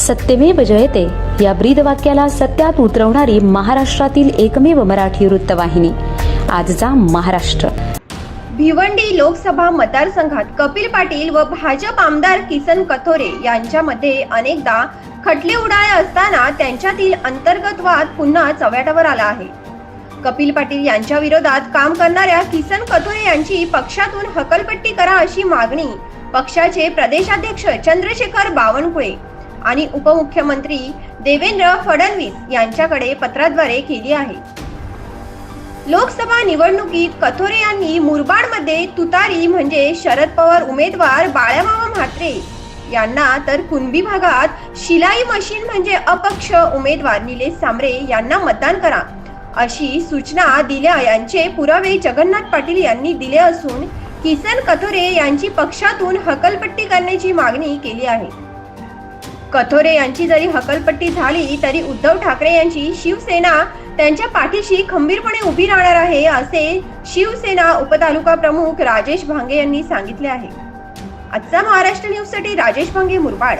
सत्यमेव जयते. या ब्रीद वाक्याला सत्यात उतरवणारी महाराष्ट्रातील एकमेव मराठी वृत्तवाहिनी. आजचा महाराष्ट्र. भिवंडी लोकसभा मतदारसंघात कपिल पाटील व भाजप आमदार किसन कथोरे यांच्यामध्ये अनेकदा खटले उडाले असताना त्यांच्यातील अंतर्गत वाद पुन्हा चव्हाट्यावर आला आहे. कपिल पाटील यांच्या विरोधात काम करणाऱ्या किसन कथोरे यांची पक्षातून हकलपट्टी करा अशी मागणी पक्षाचे प्रदेशाध्यक्ष चंद्रशेखर बावनकुळे आणि उपमुख्यमंत्री देवेंद्र फडणवीस यांच्याकडे पत्राद्वारे केली आहे. लोकसभा निवडणुकीत कथोरे यांनी मुरबाडमध्ये तुतारी म्हणजे शरद पवार उमेदवार बाळामामा म्हात्रे यांना तर कुणबी भागात शिलाई मशीन म्हणजे अपक्ष उमेदवार निलेश सांबरे यांना मतदान करा अशी सूचना दिल्या यांचे पुरावे जगन्नाथ पाटील यांनी दिले असून किसन कथोरे यांची पक्षातून हकलपट्टी करण्याची मागणी केली आहे. कथोरे यांची जरी हकलपट्टी झाली तरी उद्धव ठाकरे यांची शिवसेना त्यांच्या पाठीशी खंबीरपणे उभी राहणार आहे असे शिवसेना उपतालुका प्रमुख राजेश भांगे यांनी सांगितले आहे. आजचा महाराष्ट्र न्यूजसाठी राजेश भांगे मुरबाड.